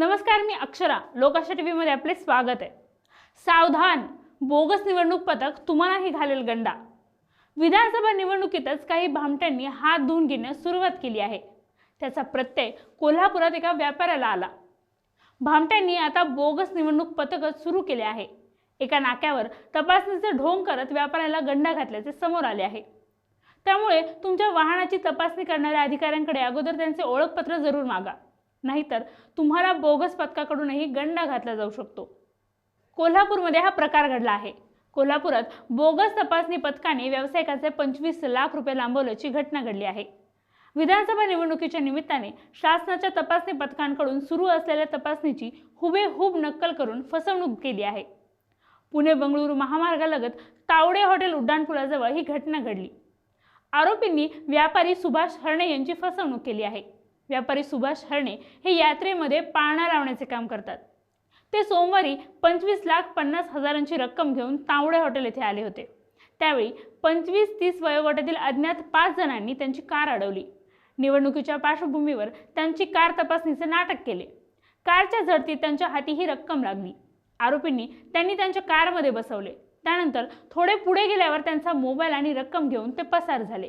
नमस्कार मी अक्षरा. लोकाशा टी व्हीमध्ये आपले स्वागत आहे. सावधान बोगस निवडणूक पथक तुम्हालाही घालेल गंडा. विधानसभा निवडणुकीतच काही भामट्यांनी हात धुवून घेण्यास सुरुवात केली आहे. त्याचा प्रत्यय कोल्हापुरात एका व्यापाऱ्याला आला. भामट्यांनी आता बोगस निवडणूक पथकच सुरू केले आहे. एका नाक्यावर तपासणीचे ढोंग करत व्यापाऱ्याला गंडा घातल्याचे समोर आले आहे. त्यामुळे तुमच्या वाहनाची तपासणी करणाऱ्या अधिकाऱ्यांकडे अगोदर त्यांचे ओळखपत्र जरूर मागा. नाहीतर तुम्हाला बोगस पथकाकडूनही गंडा घातला जाऊ शकतो. कोल्हापूरमध्ये हा प्रकार घडला आहे. कोल्हापुरात बोगस तपासणी पथकाने व्यावसायिकाचे पंचवीस लाख रुपये लांबवल्याची घटना घडली आहे. विधानसभा निवडणुकीच्या निमित्ताने शासनाच्या तपासणी पथकांकडून सुरू असलेल्या तपासणीची हुबेहूब नक्कल करून फसवणूक केली आहे. पुणे बंगळुरू महामार्गालगत तावडे हॉटेल उड्डाणपुलाजवळ ही घटना घडली. आरोपींनी व्यापारी सुभाष हरणे यांची फसवणूक केली आहे. व्यापारी सुभाष हरणे हे यात्रेमध्ये पाळणा लावण्याचे काम करतात. ते सोमवारी पंचवीस लाख पन्नास हजारांची रक्कम घेऊन तावडे हॉटेल येथे आले होते. त्यावेळी पंचवीस तीस वयोगटातील अज्ञात पाच जणांनी त्यांची कार अडवली. निवडणुकीच्या पार्श्वभूमीवर त्यांची कार तपासणीचे नाटक केले. कारच्या झडतीत त्यांच्या हाती ही रक्कम लागली. आरोपींनी त्यांनी त्यांच्या कारमध्ये बसवले. त्यानंतर थोडे पुढे गेल्यावर त्यांचा मोबाईल आणि रक्कम घेऊन ते पसार झाले.